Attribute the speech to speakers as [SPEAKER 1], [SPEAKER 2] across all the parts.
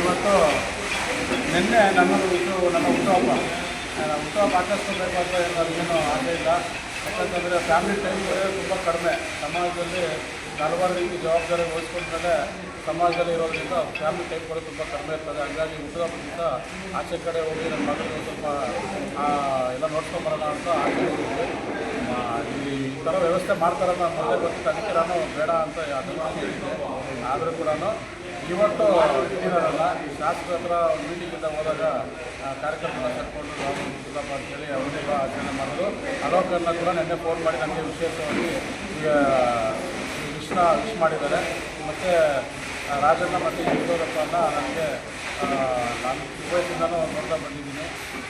[SPEAKER 1] ಇವತ್ತು ನಿನ್ನೆ ನನ್ನ ಇದು ನಮ್ಮ ಹುಟ್ಟುಹಬ್ಬ. ಹುಟ್ಟುಹಬ್ಬ ಆಚರಿಸ್ಕೋಬೇಕು ಅಂತ ನನಗೇನು ಆಸೆ ಇಲ್ಲ. ಯಾಕಂತಂದರೆ ಫ್ಯಾಮಿಲಿ ಟೈಮ್ ತುಂಬ ಕಡಿಮೆ. ಸಮಾಜದಲ್ಲಿ ಹಲವಾರು ರೀತಿ ಜವಾಬ್ದಾರಿ ವಹಿಸ್ಕೊಂಡ್ಮೇಲೆ ಸಮಾಜದಲ್ಲಿ ಇರೋದ್ರಿಂದ ಫ್ಯಾಮಿಲಿ ಟೈಮ್ ಕೂಡ ತುಂಬ ಕಡಿಮೆ ಇರ್ತದೆ. ಹಾಗಾಗಿ ಹುಟ್ಟುಹಬ್ಬದಿಂದ ಆಚೆ ಕಡೆ ಹೋಗಿ ನನ್ನ ಮಗಳಿಗೆ ಸ್ವಲ್ಪ ಎಲ್ಲ ನೋಡ್ಕೊಂಬರೋಣ ಅಂತ ಆಚೆ ಈ ಥರ ವ್ಯವಸ್ಥೆ ಮಾಡ್ತಾರಲ್ಲ ಮೊದಲೇ ಗೊತ್ತಿತ್ತು. ಅದಕ್ಕೆ ನಾನು ಬೇಡ ಅಂತ ಅದನ್ನು ಆದರೂ ಕೂಡ ಇವತ್ತು ಇದ್ದೀರಲ್ಲ ಶಾಸಕರ ಹತ್ರ ಮೀಟಿಂಗ್ ಮೀಟಿಂಗಿಂದ ಹೋದಾಗ ಕಾರ್ಯಕರ್ತರ ಕರ್ಕೊಂಡು ನಾವು ಅಂತೇಳಿ ಅವರಿಗೆಲ್ಲ ಆಚರಣೆ ಮಾಡೋದು. ಅಲೋಕರ್ನ ಕೂಡ ನಿನ್ನೆ ಫೋನ್ ಮಾಡಿ ನನಗೆ ವಿಶೇಷವಾಗಿ, ಈಗ ವಿಶ್ನ ವಿಶ್ ಮಾಡಿದ್ದಾರೆ. ಮತ್ತು ರಾಜಣ್ಣ ಮತ್ತು ಅನ್ನ ನನಗೆ ನಾನು ಚಿಕ್ಕವಯಸ್ಸಿಂದನೂ ನೋಡ್ತಾ ಬಂದಿದ್ದೀನಿ.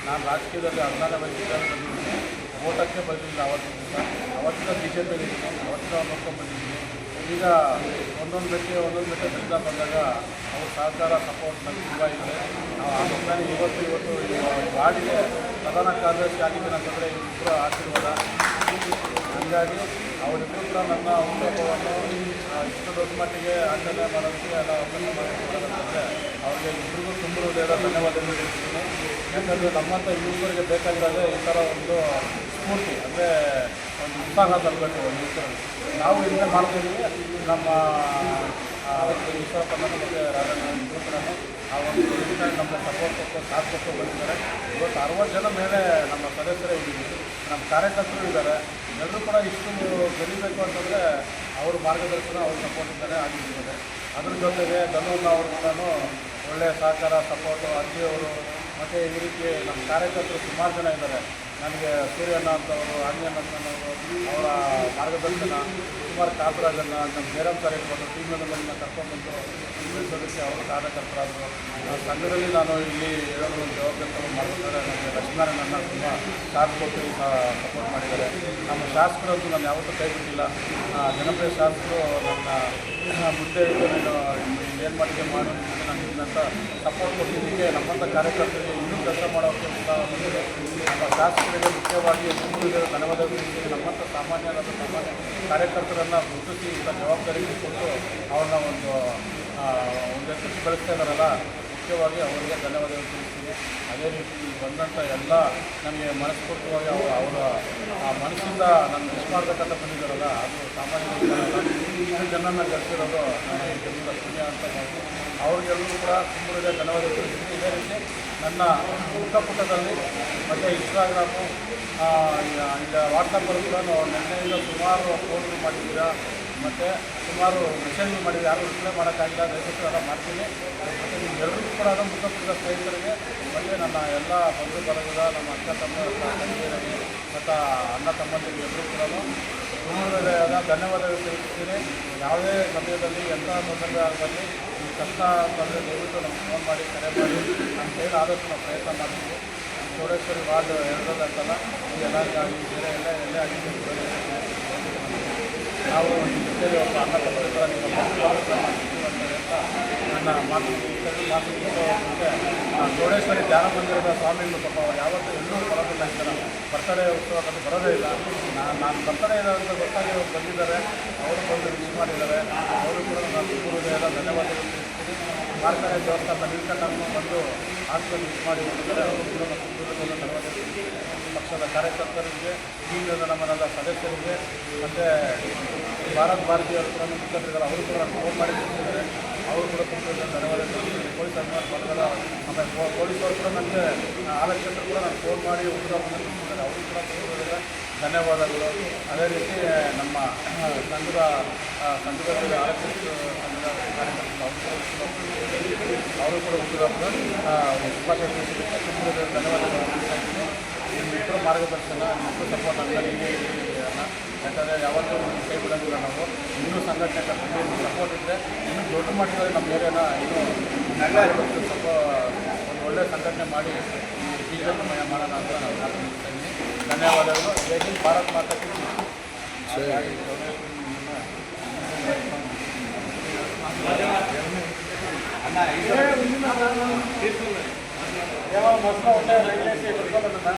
[SPEAKER 1] ನಾನು ರಾಜಕೀಯದಲ್ಲಿ ಹದಿನಾರನೇ ವಯಸ್ಸಿದ್ದಾಗ ಬಂದಿದ್ದೀನಿ. ಓಟಕ್ಕೆ ಬಂದಿಲ್ಲ ಅವತ್ತಿನ ಅವತ್ತಿನ ಬಿ ಜೆ ಪಿಯಲ್ಲಿ ಅವತ್ತಿನ ನೋಡ್ಕೊಂಡು ಬಂದಿದ್ದೀನಿ. ಈಗ ಒಂದೊಂದು ಬೆಟ್ಟಿ ಒಂದೊಂದು ಬೆಟ್ಟ ಬೆಟ್ಟ ಬಂದಾಗ ಅವ್ರ ಸಹಕಾರ ಸಪೋರ್ಟ್ ನನಗೆ ತುಂಬ ಇದೆ. ನಾವು ಹಾಗಾಗಿ ಇವತ್ತು ಇವತ್ತು ಈ ವಾರ್ಡಿಗೆ ಪ್ರಧಾನ ಕಾರ್ಯದರ್ಶಿ ಆಗಿದ್ದೇನೆ ಅಂತಂದರೆ ಇಬ್ಬರು ಆಶೀರ್ವಾದ. ಹಾಗಾಗಿ ಅವರಿಬ್ಬರು ಕೂಡ ನನ್ನ ಆ, ಇಷ್ಟು ದೊಡ್ಡ ಮಟ್ಟಿಗೆ ಆಚರಣೆ ಮಾಡೋದಕ್ಕೆ ಎಲ್ಲ ಅವಕಾಶ ಮಾಡಿಕೊಡೋದಂತಂದರೆ ಅವರಿಗೆ ಇಬ್ಬರಿಗೂ ತುಂಬ ಹೃದಯದ ಧನ್ಯವಾದಗಳು ಹೇಳ್ತೀನಿ. ಯಾಕಂದರೆ ನಮ್ಮಂಥ ಯುವಕರಿಗೆ ಬೇಕಾಗಿರೋದೇ ಈ ಥರ ಒಂದು ಸ್ಫೂರ್ತಿ. ಅಂದರೆ ಉತ್ಸಾಹ ತರಬೇಕು ನಾವು ಇದನ್ನೇ ಮಾಡ್ತಿದ್ದೀವಿ ನಮ್ಮ ಈಶ್ವರಪ್ಪನ ಮತ್ತು ರಾಜಕೀಯ ಆ ಒಂದು ನಮ್ಮ ಸಪೋರ್ಟ್ ಕೊಟ್ಟು ಸಾಥ್ ಕೊಟ್ಟು ಬಂದಿದ್ದಾರೆ ಇವತ್ತು ಅರವತ್ತು ಜನ ಮೇಲೆ ನಮ್ಮ ಸದಸ್ಯರೇ ಇದ್ದೀವಿ. ನಮ್ಮ ಕಾರ್ಯಕರ್ತರು ಇದ್ದಾರೆ. ಎಲ್ಲರೂ ಕೂಡ ಇಷ್ಟು ಗೆಲ್ಲಬೇಕು ಅಂತಂದರೆ ಅವರು ಮಾರ್ಗದರ್ಶನ ಅವ್ರ ಸಪೋರ್ಟ್ ಇದ್ದಾರೆ ಆಗಿದ್ದಾರೆ ಅದ್ರ ಜೊತೆಗೆ ಧನುರ್ನ ಅವರು ಕೂಡ ಒಳ್ಳೆಯ ಸಹಕಾರ, ಸಪೋರ್ಟು ಅಜ್ಜಿಯವರು ಮತ್ತು ಈ ರೀತಿ ನಮ್ಮ ಕಾರ್ಯಕರ್ತರು ಸುಮಾರು ಜನ ಇದ್ದಾರೆ. ನನಗೆ ಸೂರ್ಯಣ್ಣ ಅಂತವರು ಆಂಜನಣ್ಣನವರು ಅವರ ಮಾರ್ಗದರ್ಶನ, ಕುಮಾರ್ ಕಾಪರಾಜನ್ನ ನಮ್ಮ ಜಯರಾಮ್ ಸರ್ ಇರ್ಬೋದು ಟೀಮ್ ಮೆಂಬರ್ನ ಕರ್ಕೊಂಡ್ಬಂದು ಬೆಳೆಸೋದಕ್ಕೆ ಅವರು ಕಾರ್ಯಕರ್ತರಾದರು. ಸಂಘದಲ್ಲಿ ನಾನು ಇಲ್ಲಿ ಹೇಳೋದು ಜವಾಬ್ದಾರಿ ಮಾಡ್ತಾರೆ ನನಗೆ ಲಕ್ಷ್ಮೀನಾರಾಯಣನ್ನ ತುಂಬ ಸಾಥ್ ಕೊಟ್ಟು ಸಪೋರ್ಟ್ ಮಾಡಿದ್ದಾರೆ. ನಮ್ಮ ಶಾಸಕರಂತೂ ನಾನು ಯಾವತ್ತೂ ಕೈ ಬಿಟ್ಟಿಲ್ಲ. ಜನಪ್ರಿಯ ಶಾಸಕರು ನನ್ನ ಮುಂದೆ ನಾನು ಏನು ಮಾಡಿದೆ ಮಾಡು ಇದನ್ನಂತ ಸಪೋರ್ಟ್ ಕೊಟ್ಟಿದ್ದಕ್ಕೆ ನಮ್ಮಂಥ ಕಾರ್ಯಕರ್ತರಿಗೆ ಇನ್ನೂ ಕೆಲಸ ಮಾಡೋಕ್ಕೆ ನಮ್ಮ ಶಾಸಕರಿಗೆ ಮುಖ್ಯವಾಗಿ ಧನ್ಯವಾದಗಳು ತಿಳಿಸ್ತೀನಿ ನಮ್ಮಂಥ ಸಾಮಾನ್ಯರಾದ ಸಾಮಾನ್ಯ ಕಾರ್ಯಕರ್ತರನ್ನು ಗುರುತಿಸಿ ಇಂಥ ಜವಾಬ್ದಾರಿ ಕೊಟ್ಟು ಅವ್ರನ್ನ ಒಂದು ಒಂದು ಎತ್ತರಿಸಿ ಬೆಳೆಸ್ತಾ ಇದ್ದಾರಲ್ಲ, ಮುಖ್ಯವಾಗಿ ಅವರಿಗೆ ಧನ್ಯವಾದಗಳು ತಿಳಿಸ್ತೀವಿ ಅದೇ ರೀತಿ ಬಂದಂಥ ಎಲ್ಲ ನನಗೆ ಮನಸ್ಫೂರ್ತಿಯಾಗಿ ಅವರ ಅವರ, ಆ ಮನಸ್ಸಿಂದ ನಾನು ಮಿಸ್ ಮಾಡಬೇಕಂತ ಬಂದಿದ್ದಾರಲ್ಲ, ಅದು ಸಾಮಾನ್ಯ ಇಷ್ಟು ಜನನ ನಾನು ಗೆಲ್ಲದ ಪುಣ್ಯ ಅಂತ ಹೇಳ್ತೀನಿ ಅವ್ರಿಗೆಲ್ಲರೂ ಕೂಡ ತುಂಬ ಧನ್ಯವಾದ ತಿಳಿಸ್ತೀನಿ ಇದೇ ರೀತಿ ನನ್ನ ಪುಟ್ಟ ಪುಟ್ಟದಲ್ಲಿ ಮತ್ತು ಇನ್ಸ್ಟಾಗ್ರಾಮು ಈಗ ವಾಟ್ಸಪ್ಪಲ್ಲಿ ಕೂಡ ನಿನ್ನೆಯಿಂದ ಸುಮಾರು ಫೋನ್ಗಳು ಮಾಡಿದ್ದೀರಾ? ಮತ್ತು ಸುಮಾರು ಮೆಸೇಜ್ ಮಾಡಿದ್ದೀವಿ ಯಾರು ರಿಪ್ಲೈ ಮಾಡೋಕ್ಕಾಗಿಲ್ಲ, ದಯವಿಟ್ಟು ಎಲ್ಲ ಮಾಡ್ತೀನಿ. ಮತ್ತು ನಿಮ್ಮೆಲ್ಲರಿಗೂ ಕೂಡ ನಮ್ಮ ಪುಟ್ಟ ಪುಟ್ಟ ಸ್ನೇಹಿತರಿಗೆ, ಮತ್ತು ನನ್ನ ಎಲ್ಲ ಬಂಧು ಬಳಗದ ನಮ್ಮ ಅಕ್ಕ ತಮ್ಮ ತಂಗಿಯರಿಗೆ, ಮತ್ತು ಅಣ್ಣ ತಮ್ಮಂದಿರಿಗೆ ಎಲ್ಲರೂ ಕೂಡ ಧನ್ಯವಾದಗಳು ತಿಳಿಸ್ತೀನಿ. ಯಾವುದೇ ಸಮಯದಲ್ಲಿ ಎಂಥ ಈ ಕಷ್ಟ ಬಂದರೆ ದಯವಿಟ್ಟು ನಮ್ಗೆ ಫೋನ್ ಮಾಡಿ, ಕರೆ ಮಾಡಿ ನಮ್ಮ ಹೇಳಿ ಆದಷ್ಟು ನಾವು ಪ್ರಯತ್ನ ಮಾಡ್ತೀವಿ. ಚೌಡೇಶ್ವರಿ ವಾರ್ಡ್ ಎರಡರಲ್ಲಂತಲ್ಲ ಈ ಎಲ್ಲರಿಗಾಗಿ ಬೇರೆ ಎಲ್ಲ, ಎಲ್ಲೇ ಆಗಿ ನಾವು ಜೊತೆಯಲ್ಲಿ ಒಬ್ಬ ಅನ್ನ ತಮ್ಮಗಳ ನಿಮ್ಮ ಅಂತ ನನ್ನ ಮಾತು ಮಾತು ಚೌಡೇಶ್ವರಿ ಧ್ಯಾನ ಮಂದಿರದ ಸ್ವಾಮಿಗಳು ಪಾಪ ಯಾವತ್ತೂ ಎಲ್ಲೂ ಬರೋದಿಲ್ಲ ಥರ. ಬರ್ತಡೇ ಉತ್ಸವಕ್ಕೆ ಬರೋದೇ ಇಲ್ಲ. ನಾನು ನಾನು ಬರ್ತಡೇ ಇದೆ ಅಂತ ಗೊತ್ತಾಗಿ ಬಂದಿದ್ದಾರೆ, ಅವರು ಬಂದು ಮೀಟ್ ಮಾಡಿದ್ದಾರೆ. ಅವರು ಕೂಡ ನಾನು ಧನ್ಯವಾದಗಳು. ತಿಳಿಸ್ತೀನಿ ಮಾರ್ಕಡೆ ದೇವಸ್ಥಾನ ನಿಲ್ಕಂಡು ಬಂದು ಹಾಸ್ಪಿಟಲ್ ಮಿಸ್ ಮಾಡಿ ಪಕ್ಷದ ಕಾರ್ಯಕರ್ತರಿಗೆ ಹಿಂದಿನ ನಮ್ಮನೆಲ್ಲ ಸದಸ್ಯರಿಗೆ, ಮತ್ತು ಭಾರತ್ ಭಾರತೀಯರು ಕೂಡ ಮುಖ್ಯಮಂತ್ರಿಗಳು ಅವರು ಕೂಡ ಫೋನ್ ಮಾಡಿ ತಿಳಿಸಿದ್ದಾರೆ ಅವರು ಕೂಡ ತುಂಬ ಧನ್ಯವಾದ ಪೊಲೀಸ್ ಅಭಿಮಾನ ವರ್ಗದ ಆಮೇಲೆ ಪೊಲೀಸರು ಕೂಡ ನನಗೆ ಆರಕ್ಷಕರು ಕೂಡ ನಾನು ಫೋನ್ ಮಾಡಿ ಉತ್ತರ ತಿಳಿಸಿದ್ದಾರೆ ಅವರು ಕೂಡ ತುಂಬ ಧನ್ಯವಾದಗಳು. ಅದೇ ರೀತಿ, ನಮ್ಮ ಸಂಘದ ಸಂಘದ ಆಲಕ್ಷಕರು ಸಂಘದ ಕಾರ್ಯಕರ್ತರು ಅವರು ಕೂಡ ಹುಟ್ಟುಹಬ್ಬ ಶುಭಾಶಯ ಧನ್ಯವಾದಗಳು. ನಿಮ್ಮಿಬ್ಬರ ಮಾರ್ಗದರ್ಶನ ನಿಮ್ಮಿಬ್ಬರು ಸಪೋರ್ಟ್ ಅಂತ ಅನ್ನ. ಯಾಕಂದರೆ ಯಾವತ್ತೂ ನಿಮ್ಗೆ ಕೈ ಬಿಡೋಂಗಿಲ್ಲ ನಾವು. ಇನ್ನೂ ಸಂಘಟನೆ ಕರ್ತವ್ಯ ಸಪೋರ್ಟ್ ಇದ್ದರೆ ಇನ್ನೂ ದೊಡ್ಡ ಮಟ್ಟದಲ್ಲಿ ನಮ್ಮ ಏರಿಯಾನ ಇನ್ನೂ ಸ್ವಲ್ಪ ಒಂದು ಒಳ್ಳೆಯ ಸಂಘಟನೆ ಮಾಡಿ ಈ ಬೀಜಮಯ ಮಾಡೋಣ ಅಂತ ನಾವು ಇದ್ದೀನಿ ಧನ್ಯವಾದಗಳು. ಜೈ ಹಿಂದ್. ಭಾರತ್ ಮಾತಾಡ್ತೀವಿ ಕಿ ಜೈ. ಯಾವ ಮಸ್ತ ಹೊಟ್ಟೆ ರೈಲ್ವೆ